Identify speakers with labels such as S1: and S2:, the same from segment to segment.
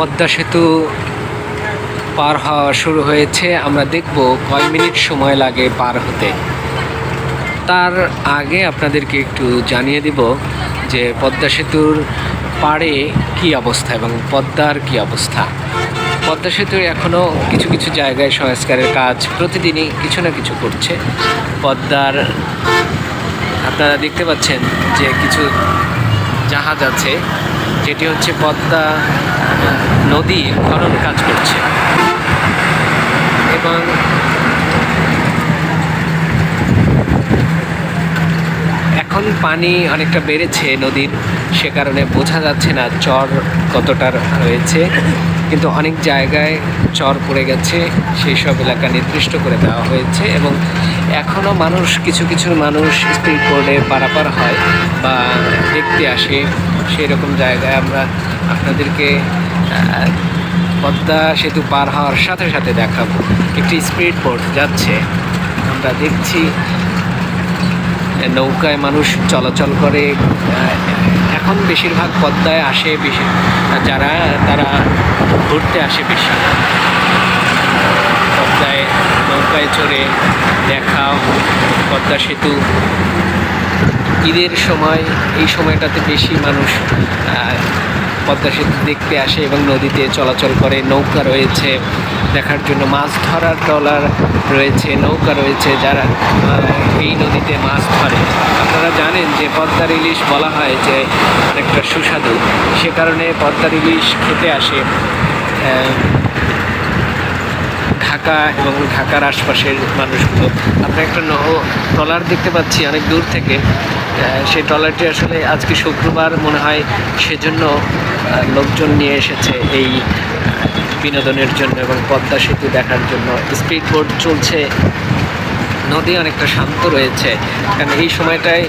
S1: পদ্মা সেতু পার হওয়া শুরু হয়েছে। আমরা দেখব কয় মিনিট সময় লাগে পার হতে। তার আগে আপনাদেরকে একটু জানিয়ে দিব যে পদ্মা সেতুর পাড়ে কি অবস্থা এবং পদ্মার কি অবস্থা। পদ্মা সেতু এখনও কিছু কিছু জায়গায় সংস্কারের কাজ প্রতিদিনই কিছু না কিছু করছে। পদ্মার আপনারা দেখতে পাচ্ছেন যে কিছু জাহাজ আছে, যেটি হচ্ছে পদ্মা নদী খনন কাজ করছে। এবং এখন পানি অনেকটা বেড়েছে নদীর, সে কারণে বোঝা যাচ্ছে না চর কতটা রয়েছে। কিন্তু অনেক জায়গায় চর পড়ে গেছে, সেই সব এলাকা নির্দিষ্ট করে দেওয়া হয়েছে এবং এখনও মানুষ, কিছু কিছু মানুষ স্পিড বোর্ডে পারাপার হয় বা দেখতে আসে। সেই রকম জায়গায় আমরা আপনাদেরকে পদ্মা সেতু পার হওয়ার সাথে সাথে দেখাবো। একটি স্পিড বোট যাচ্ছে। আমরা দেখছি নৌকায় মানুষ চলাচল করে। এখন বেশিরভাগ পদ্মায় আসে বেশি যারা, তারা ঘুরতে আসে বেশি পদ্মায়, নৌকায় চড়ে দেখা পদ্মা সেতু। ঈদের সময়, এই সময়টাতে বেশি মানুষ পদ্মা সেতু দেখতে আসে এবং নদীতে চলাচল করে, নৌকা রয়েছে দেখার জন্য, মাছ ধরার ট্রলার রয়েছে, নৌকা রয়েছে যারা এই নদীতে মাছ ধরে। আপনারা জানেন যে পদ্মার ইলিশ বলা হয় যে অনেকটা সুস্বাদু। সে কারণে পদ্মার ইলিশ খেতে আসে ঢাকা এবং ঢাকার আশপাশের মানুষগুলো। আমরা একটা ট্রলার দেখতে পাচ্ছি অনেক দূর থেকে। সেই ট্রলারটি আসলে আজকে শুক্রবার মনে হয় সেজন্য লোকজন নিয়ে এসেছে এই বিনোদনের জন্য এবং পদ্মা সেতু দেখার জন্য। স্পিড বোট চলছে, নদী অনেকটা শান্ত রয়েছে, কারণ এই সময়টায়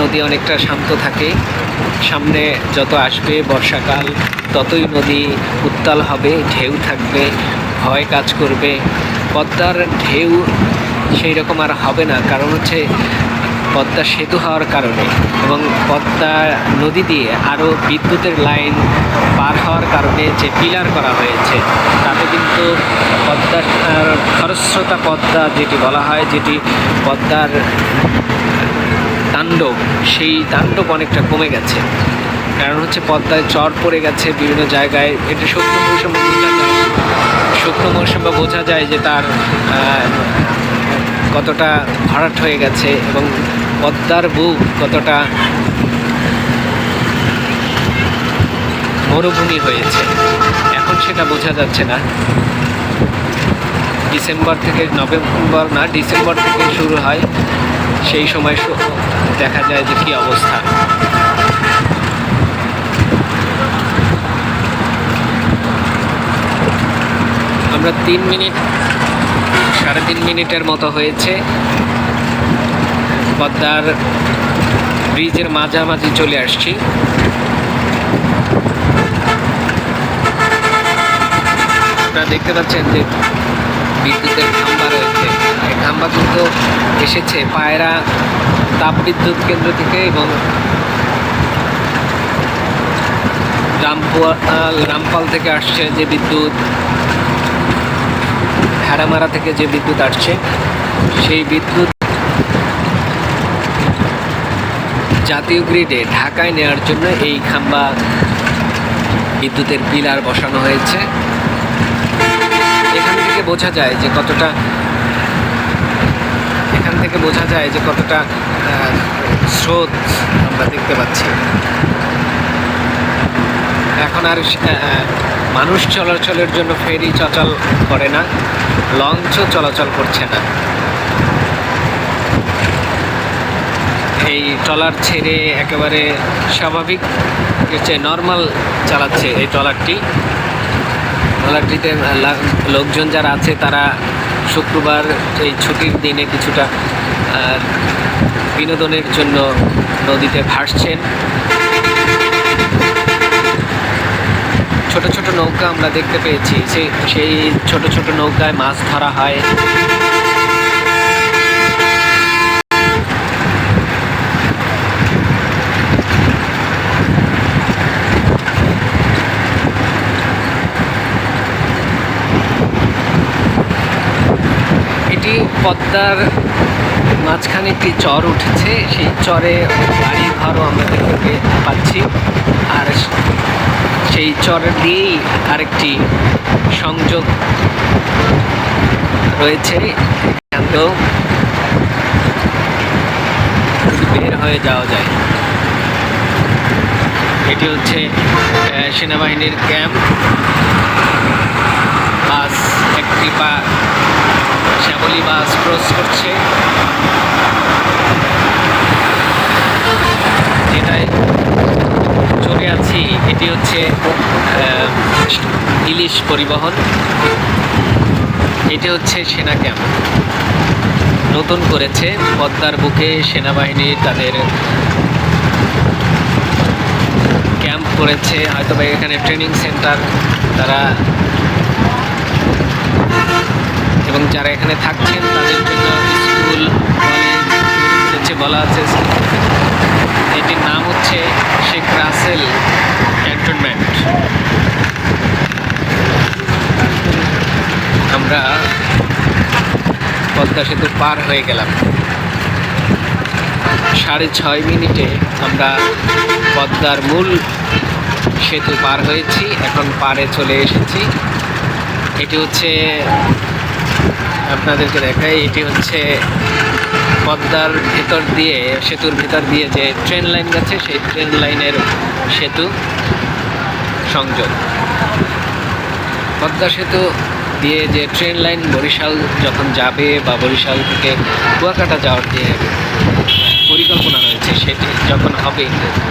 S1: নদী অনেকটা শান্ত থাকে। সামনে যত আসবে বর্ষাকাল, ততই নদী উত্তাল হবে, ঢেউ থাকবে, ভয় কাজ করবে। পদ্মার ঢেউ সেই রকম আর হবে না, কারণ হচ্ছে পদ্মা সেতু হওয়ার কারণে এবং পদ্মা নদী দিয়ে আরও বিদ্যুতের লাইন পার হওয়ার কারণে যে পিলার করা হয়েছে, তাতে কিন্তু পদ্মার খরস্রোতা পদ্মা যেটি বলা হয়, যেটি পদ্মার তাণ্ডব, সেই তাণ্ডব অনেকটা কমে গেছে। কারণ হচ্ছে পদ্মায় চর পড়ে গেছে বিভিন্ন জায়গায়, এটা শুকনো মৌসুমে বোঝা মৌসুমে বোঝা যায় যে তার কতটা ভরাট হয়ে গেছে এবং পদ্মার বুক কতটা মরুভূমি হয়েছে? এখন সেটা বোঝা যাচ্ছে না। ডিসেম্বর থেকে নভেম্বর না, ডিসেম্বর থেকে শুরু হয়। সেই সময় দেখা যায় যে কী অবস্থা। আমরা তিন মিনিট, সাড়ে তিন মিনিটের মতো হয়েছে। পদ্মার ব্রিজের মাঝামাঝি চলে আসছি। আপনারা দেখতে পাচ্ছেন যে বিদ্যুতের খাম্বা রয়েছে। এই খাম্বা কিন্তু এসেছে পায়রা তাপবিদ্যুৎ কেন্দ্র থেকে এবং রামপাল রামপাল থেকে আসছে যে বিদ্যুৎ ভেড়ামারা থেকে যে বিদ্যুৎ আসছে, সেই বিদ্যুৎ জাতীয় গ্রিডে ঢাকায় নেওয়ার জন্য এই খাম্বা বিদ্যুতের পিলার বসানো হয়েছে। এখান থেকে বোঝা যায় যে কতটা, এখান থেকে বোঝা যায় যে কতটা স্রোত আমরা দেখতে পাচ্ছি। এখন আর মানুষ চলাচলের জন্য ফেরি চলাচল করে না, লঞ্চও চলাচল করছে না। এই ট্রলার ছেড়ে একেবারে স্বাভাবিক হচ্ছে নর্মাল চালাচ্ছে এই ট্রলারটি। ট্রলারটিতে লোকজন যারা আছে তারা শুক্রবার এই ছুটির দিনে কিছুটা বিনোদনের জন্য নদীতে ভাসছেন। ছোট ছোট নৌকা আমরা দেখতে পেয়েছি। সেই সেই ছোট ছোট নৌকায় মাছ ধরা হয়। পদ্মার মাঝখানে একটি চর উঠেছে। সেই চরে বাড়ি ঘরও আমরা দেখতে পাচ্ছি। আর সেই চর দিয়েই আরেকটি সংযোগ রয়েছে। বের হয়ে যাওয়া যায়। এটি হচ্ছে সেনাবাহিনীর ক্যাম্প। বাস, একটি বা, শ্যামলী বাস ক্রস করছে। চলে আছি, এটি হচ্ছে ইলিশ পরিবহন। এটি হচ্ছে সেনা ক্যাম্প। নতুন করেছে, পদ্মার বুকে সেনাবাহিনী তাদের ক্যাম্প করেছে। হয়তো এখানে ট্রেনিং সেন্টার, তারা এবং যারা এখানে থাকছেন, তাদের জন্য স্কুল, কলেজ বলা আছে। এটির নাম হচ্ছে শেখ রাসেল ক্যান্টনমেন্ট। আমরা পদ্মা সেতু পার হয়ে গেলাম। সাড়ে ছয় মিনিটে আমরা পদ্মার মূল সেতু পার হয়েছি, এখন পারে চলে এসেছি। এটি হচ্ছে আপনাদেরকে দেখাই, এটি হচ্ছে পদ্মার ভেতর দিয়ে, সেতুর ভেতর দিয়ে যে ট্রেন লাইন গেছে সেই ট্রেন লাইনের সেতু সংযোগ। পদ্মা সেতু দিয়ে যে ট্রেন লাইন বরিশাল যখন যাবে বা বরিশাল থেকে কুয়াকাটা যাওয়ার যে পরিকল্পনা রয়েছে। সেটি যখন হবে,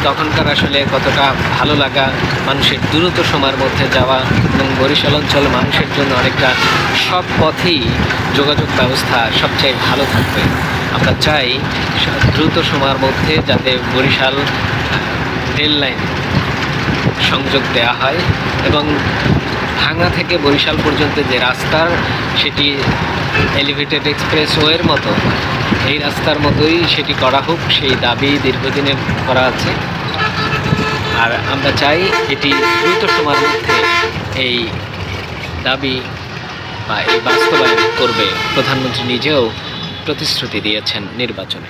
S1: তখনকার আসলে কতটা ভালো লাগা মানুষের দ্রুত সময়ের মধ্যে যাওয়া এবং বরিশাল অঞ্চল মানুষের জন্য অনেকটা সব পথেই যোগাযোগ ব্যবস্থা সবচেয়ে ভালো থাকবে। আমরা চাই দ্রুত সময়ের মধ্যে যাতে বরিশাল রেল লাইন সংযোগ দেওয়া হয় এবং ভাঙা থেকে বরিশাল পর্যন্ত যে রাস্তার সেটি এলিভেটেড এক্সপ্রেসওয়ের মতো এই রাস্তার মতোই সেটি করা হোক, সেই দাবি দীর্ঘদিনের করা আছে। আর আমরা চাই এটি দ্রুত সময়ের মধ্যে এই দাবি বা এই বাস্তবায়ন করবে। প্রধানমন্ত্রী নিজেও প্রতিশ্রুতি দিয়েছেন নির্বাচনে।